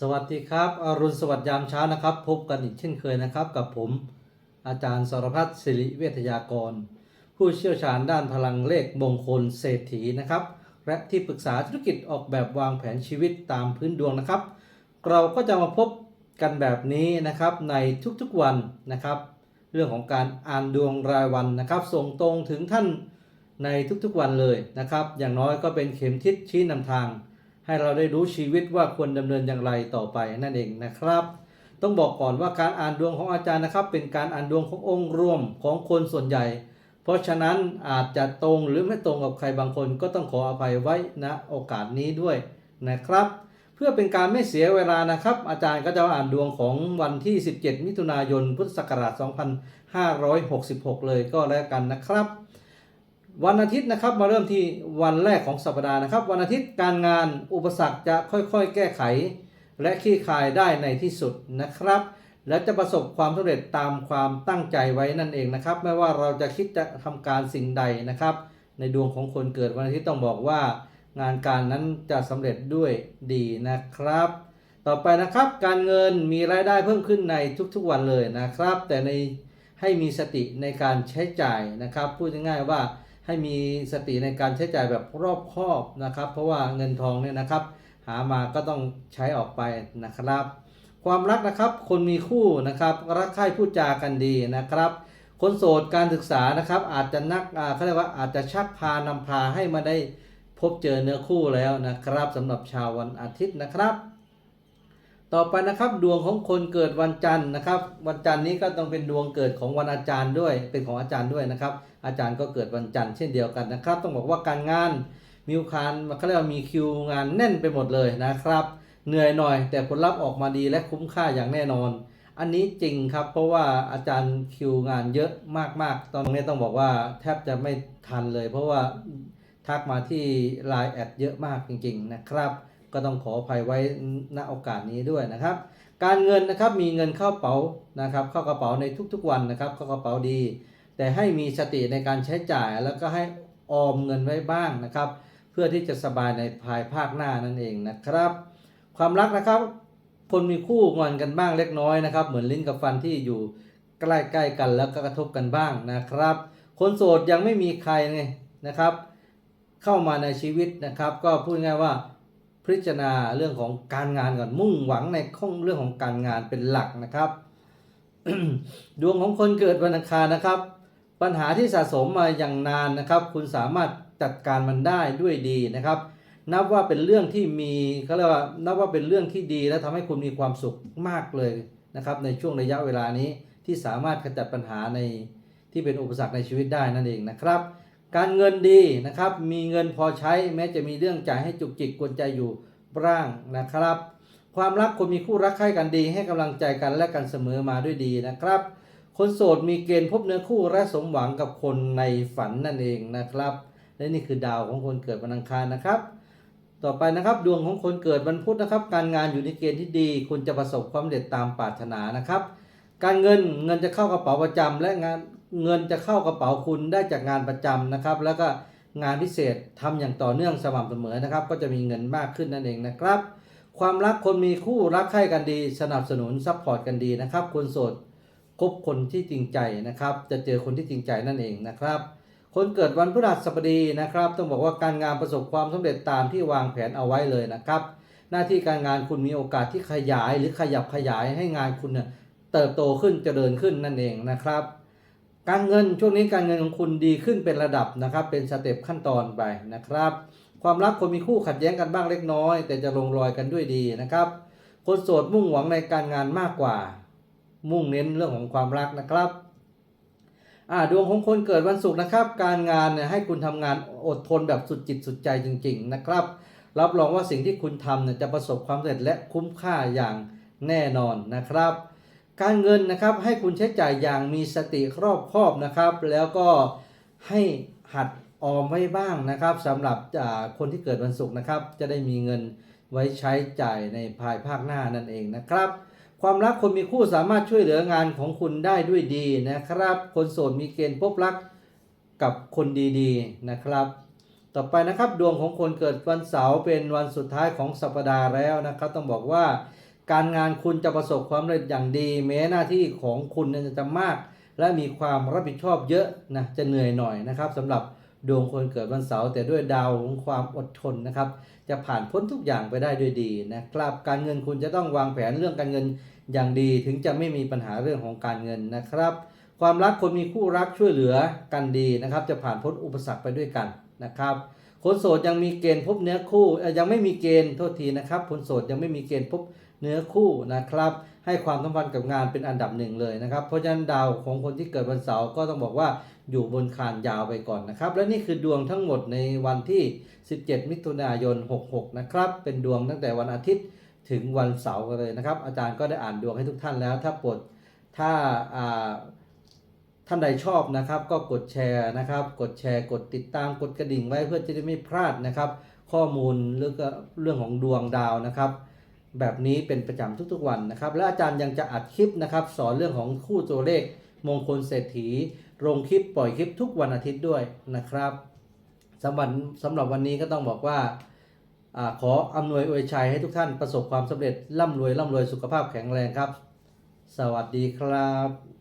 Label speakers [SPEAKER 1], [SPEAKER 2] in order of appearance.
[SPEAKER 1] สวัสดีครับอรุณสวัสดิ์ยามเช้านะครับ พบกันอีกเช่นเคยนะครับ กับผมอาจารย์สรพัฒน์ศิริเวทยากร ผู้เชี่ยวชาญด้านพลังเลขมงคลเศรษฐีนะครับ และที่ปรึกษาธุรกิจออกแบบวางแผนชีวิตตามพื้นดวงนะครับ เราก็จะมาพบกันแบบนี้นะครับในทุกๆวันนะครับ เรื่องของการอ่านดวงรายวันนะครับ ส่งตรงถึงท่านในทุกๆวันเลยนะครับ อย่างน้อยก็เป็นเข็มทิศชี้นำทาง ให้เราได้รู้ชีวิตว่าควรดำเนินอย่างไรต่อไปนั่นเองนะครับ ต้องบอกก่อนว่าการอ่านดวงของอาจารย์นะครับ เป็นการอ่านดวงขององค์รวมของคนส่วนใหญ่ เพราะฉะนั้นอาจจะตรงหรือไม่ตรงกับใครบางคนก็ต้องขออภัยไว้ณโอกาสนี้ด้วยนะครับ เพื่อเป็นการไม่เสียเวลานะครับ อาจารย์ก็จะอ่านดวงของวันที่ 17 มิถุนายนพุทธศักราช 2566 เลยก็แล้วกันนะครับ วันอาทิตย์นะครับมาเริ่มที่วันแรกของสัปดาห์นะครับ วันอาทิตย์การงานอุปสรรคจะค่อยๆ แก้ไข และคลี่คลายได้ในที่สุดนะครับ และจะประสบความสำเร็จตามความตั้งใจไว้นั่นเองนะครับ ไม่ว่าเราจะคิดจะทำการสิ่งใดนะครับ ในดวงของคนเกิดวันอาทิตย์ต้องบอกว่า งานการนั้นจะสำเร็จด้วยดีนะครับ ต่อไปนะครับการเงินมีรายได้เพิ่มขึ้นในทุกๆวันเลยนะครับ แต่ในให้มีสติในการใช้จ่ายนะครับ พูดง่ายๆว่า ให้มีสติในการใช้จ่ายแบบรอบคอบนะครับ เพราะว่าเงินทองเนี่ยนะครับ หามาก็ต้องใช้ออกไปนะครับ ความรักนะครับคนมีคู่นะครับรักใคร่พูดจากันดีนะครับ คนโสดการศึกษานะครับ อาจจะนักเขาเรียกว่าอาจจะชักพานำพาให้มาได้พบเจอเนื้อคู่แล้วนะครับสำหรับชาววันอาทิตย์นะครับ ต่อไปนะครับดวงของคนเกิดวันจันทร์นะครับ วันจันทร์นี้ก็ต้องเป็นดวงเกิดของวันอาจารย์ด้วย เป็นของอาจารย์ด้วยนะครับ อาจารย์ก็เกิดวันจันทร์เช่นเดียวกันนะครับ ต้องบอกว่าการงานมีคานเขาเรียกว่ามีคิวงานแน่นไปหมดเลยนะครับ เหนื่อยหน่อย แต่ผลลัพธ์ออกมาดีและคุ้มค่าอย่างแน่นอน อันนี้จริงครับเพราะว่าอาจารย์คิวงานเยอะมากๆ ตอนนี้ต้องบอกว่าแทบจะไม่ทันเลย เพราะว่าทักมาที่ Line แอดเยอะมากจริง ๆ นะครับ ก็ต้องขออภัยไว้ณโอกาสนี้ด้วยนะครับ การเงินนะครับมีเงินเข้าเป๋านะครับ เข้ากระเป๋าในทุกๆวันนะครับ เข้ากระเป๋าดี แต่ให้มีสติในการใช้จ่ายแล้วก็ให้ออมเงินไว้บ้างนะครับ เพื่อที่จะสบายในภายภาคหน้านั่นเองนะครับ ความรักนะครับ คนมีคู่งอนกันบ้างเล็กน้อยนะครับ เหมือนลิ้นกับฟันที่อยู่ใกล้ๆกันแล้วก็กระทบกันบ้างนะครับ คนโสดยังไม่มีใครไงนะครับ เข้ามาในชีวิตนะครับ ก็พูดง่ายว่า พิจารณาเรื่องของการงานก่อนมุ่งหวังในข้องเรื่องของการงานเป็นหลักนะครับ ดวงของคนเกิดวันอังคารนะครับ ปัญหาที่สะสมมาอย่างนานนะครับ คุณสามารถจัดการมันได้ด้วยดีนะครับ นับว่าเป็นเรื่องที่มีเขาเรียกว่านับว่าเป็นเรื่องที่ดีและทำให้คุณมีความสุขมากเลยนะครับ ในช่วงระยะเวลานี้ที่สามารถขจัดปัญหาในที่เป็นอุปสรรคในชีวิตได้นั่นเองนะครับ การเงินดีนะครับ มีเงินพอใช้แม้จะมีเรื่องจ่ายให้จุกจิกกวนใจอยู่บ้างนะครับ ความรักคนมีคู่รักใคร่กันดี ให้กำลังใจกันและกันเสมอมาด้วยดีนะครับ คนโสดมีเกณฑ์พบเนื้อคู่และสมหวังกับคนในฝันนั่นเองนะครับ และนี่คือดาวของคนเกิดวันอังคารนะครับ ต่อไปนะครับดวงของคนเกิดวันพุธนะครับ การงานอยู่ในเกณฑ์ที่ดี คุณจะประสบความสำเร็จตามปรารถนานะครับ การเงินเงินจะเข้ากระเป๋าประจำและงาน เงินจะเข้ากระเป๋าคุณได้จากงานประจำนะครับ แล้วก็งานพิเศษทำอย่างต่อเนื่องสม่ำเสมอนะครับ ก็จะมีเงินมากขึ้นนั่นเองนะครับ ความรักคนมีคู่รักใคร่กันดี สนับสนุนซัพพอร์ตกันดีนะครับคนโสดคบคนที่จริงใจนะครับ จะเจอคนที่จริงใจนั่นเองนะครับ คนเกิดวันพฤหัสบดีนะครับ ต้องบอกว่าการงานประสบความสำเร็จตามที่วางแผนเอาไว้เลยนะครับ หน้าที่การงานคุณมีโอกาสที่ขยาย หรือขยับขยายให้งานคุณเนี่ยเติบโตขึ้นเจริญขึ้นนั่นเองนะครับ การเงินช่วงนี้การเงินของคุณดีขึ้นเป็นระดับนะครับ เป็นสเต็ปขั้นตอนไปนะครับ ความรักคนมีคู่ขัดแย้งกันบ้างเล็กน้อย แต่จะลงรอยกันด้วยดีนะครับ คนโสดมุ่งหวังในการงานมากกว่า มุ่งเน้นเรื่องของความรักนะครับอ่าดวงของคนเกิดวันศุกร์นะครับ การงานเนี่ยให้คุณทำงานอดทนแบบสุดจิตสุดใจจริง ๆ นะครับ รับรองว่าสิ่งที่คุณทำเนี่ยจะประสบความสำเร็จและคุ้มค่าอย่างแน่นอนนะครับ การเงินนะครับให้คุณใช้จ่ายอย่างมีสติรอบครอบนะครับ แล้วก็ให้หัดออมไว้บ้างนะครับสำหรับคนที่เกิดวันศุกร์นะครับ จะได้มีเงินไว้ใช้จ่ายในภายภาคหน้านั่นเองนะครับ ความรักคนมีคู่สามารถช่วยเหลืองานของคุณได้ด้วยดีนะครับ คนโสดมีเกณฑ์พบรักกับคนดีๆนะครับ ต่อไปนะครับดวงของคนเกิดวันเสาร์เป็นวันสุดท้ายของสัปดาห์แล้วนะครับ ต้องบอกว่า การงานคุณจะประสบความสำเร็จอย่างดี แม้หน้าที่ของคุณนี่ยจะมาก และมีความรับผิดชอบเยอะนะจะเหนื่อยหน่อยนะครับสำหรับดวงคนเกิดวันเสาร์แต่ด้วยดาวของความอดทนนะครับ จะผ่านพ้นทุกอย่างไปได้ด้วยดีนะครับการเงินคุณจะต้องวางแผนเรื่องการเงินอย่างดี ถึงจะไม่มีปัญหาเรื่องของการเงินนะครับ ความรักคนมีคู่รักช่วยเหลือกันดีนะครับ จะผ่านพ้นอุปสรรคไปด้วยกันนะครับคนโสดยังมีเกณฑ์พบเนื้อคู่ยังไม่มีเกณฑ์โทษทีนะครับคนโสดยังไม่มีเกณฑ์พบ เนื้อคู่นะครับ ให้ความสัมพันธ์กับงานเป็นอันดับหนึ่งเลยนะครับ เพราะฉะนั้นดาวของคนที่เกิดวันเสาร์ก็ต้องบอกว่าอยู่บนคานยาวไปก่อนนะครับ และนี่คือดวงทั้งหมดในวันที่ 17 มิถุนายน 66 นะครับ เป็นดวงตั้งแต่วันอาทิตย์ถึงวันเสาร์กันเลยนะครับ อาจารย์ก็ได้อ่านดวงให้ทุกท่านแล้ว ถ้าปวดถ้าท่านใดชอบนะครับ ก็กดแชร์นะครับ กดแชร์กดติดตามกดกระดิ่งไว้เพื่อจะได้ไม่พลาดนะครับ ข้อมูลเรื่องเรื่องของดวงดาวนะครับ แบบนี้เป็นประจำทุกๆวันนะครับ และอาจารย์ยังจะอัดคลิปนะครับ สอนเรื่องของคู่ตัวเลขมงคลเศรษฐีลงคลิปปล่อยคลิปทุกวันอาทิตย์ด้วยนะครับสำหรับสำหรับวันนี้ก็ต้องบอกว่าอขออำนวยอวยชัยให้ทุกท่านประสบความสำเร็จร่ำรวยร่ำรวยสุขภาพแข็งแรงครับ สวัสดีครับ